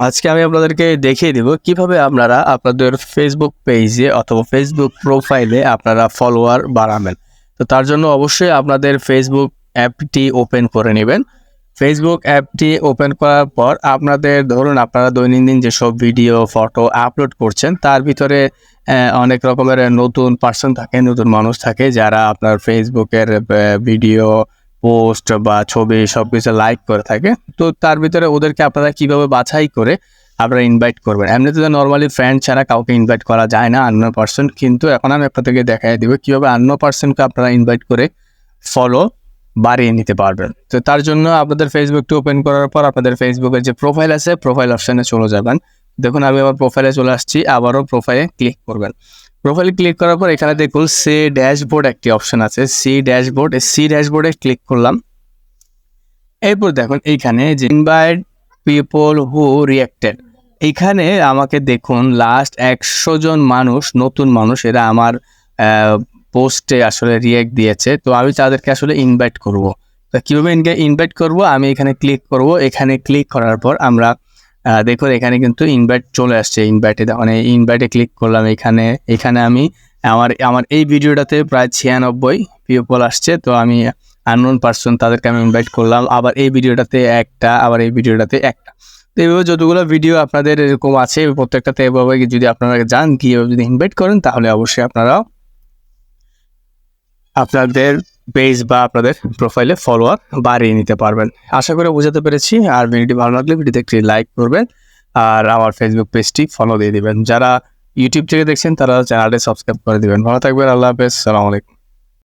আজকে আমি আপনাদেরকে দেখিয়ে দিব কীভাবে আপনারা আপনাদের ফেসবুক পেজে অথবা ফেসবুক প্রোফাইলে আপনারা ফলোয়ার বাড়াবেন। তো তার জন্য অবশ্যই আপনাদের ফেসবুক অ্যাপটি ওপেন করে নেবেন। ফেসবুক অ্যাপটি ওপেন করার পর আপনাদের ধরুন আপনারা দৈনন্দিন যেসব ভিডিও ফটো আপলোড করছেন, তার ভিতরে অনেক রকমের নতুন পার্সন থাকে, নতুন মানুষ থাকে যারা আপনার ফেসবুকের ভিডিও পোস্ট বা ছবি সব কিছু লাইক করে থাকে। তো তার ভিতরে ওদেরকে আপনারা কীভাবে বাছাই করে আপনারা ইনভাইট করবেন। এমনিতে তো নর্মালি ফ্রেন্ড ছাড়া কাউকে ইনভাইট করা যায় না আন্ন পার্সন কিন্তু এখন আমি আপনাদেরকে দেখাই দিব কীভাবে আন্ন পার্সনকে আপনারা ইনভাইট করে ফলো বাড়িয়ে নিতে পারবেন। তো তার জন্য আপনাদের ফেসবুকটি ওপেন করার পর আপনাদের ফেসবুকের যে প্রোফাইল আছে প্রোফাইল অপশানে চলে যাবেন। দেখুন, আমি আবার প্রোফাইলে চলে আসছি, আবারও প্রোফাইলে ক্লিক করবেন। প্রোফাইল ক্লিক করার পর এখানে দেখুন সে ড্যাশবোর্ড একটি অপশন আছে। সি ড্যাশবোর্ড সি ড্যাশবোর্ডে ক্লিক করলাম। এরপর দেখুন এইখানে যে ইনভাইট পিপল হু রিয়েক্টেড এইখানে আমাকে দেখুন লাস্ট একশো জন মানুষ, নতুন মানুষ, এরা আমার পোস্টে আসলে রিয়েক্ট দিয়েছে। তো আমি তাদেরকে আসলে ইনভাইট করব। তো কীভাবে ইনভাইট করব? আমি এখানে ক্লিক করব। এখানে ক্লিক করার পর আমরা দেখুন, এখানে কিন্তু ইনভাইট চলে আসছে ইনভাইটে মানে ইনভাইটে ক্লিক করলাম এখানে। এখানে আমি আমার আমার এই ভিডিওটাতে প্রায় ছিয়ানব্বই পিপল আসছে, তো আমি আননোন পার্সন তাদেরকে আমি ইনভাইট করলাম। আবার এই ভিডিওটাতে একটা, আবার এই ভিডিওটাতে একটা। তো এইভাবে যতগুলো ভিডিও আপনাদের এরকম আছে প্রত্যেকটাতে এভাবে যদি আপনারা যান, গিয়ে যদি ইনভাইট করেন, তাহলে অবশ্যই আপনারা আপনাদের পেজ বা আপনাদের প্রোফাইলে ফলোয়ার বাড়িয়ে নিতে পারবেন। আশা করে বোঝাতে পেরেছি। আর ভিডিওটি ভালো লাগলে ভিডিওতে একটি লাইক করবেন। আর আমার ফেসবুক পেজটি ফলো দিয়ে দিবেন। যারা ইউটিউব থেকে দেখছেন, তারা চ্যানেলটি সাবস্ক্রাইব করে দিবেন। ভালো থাকবেন। আল্লাহ হাফেজ। সালাম আলাইকুম।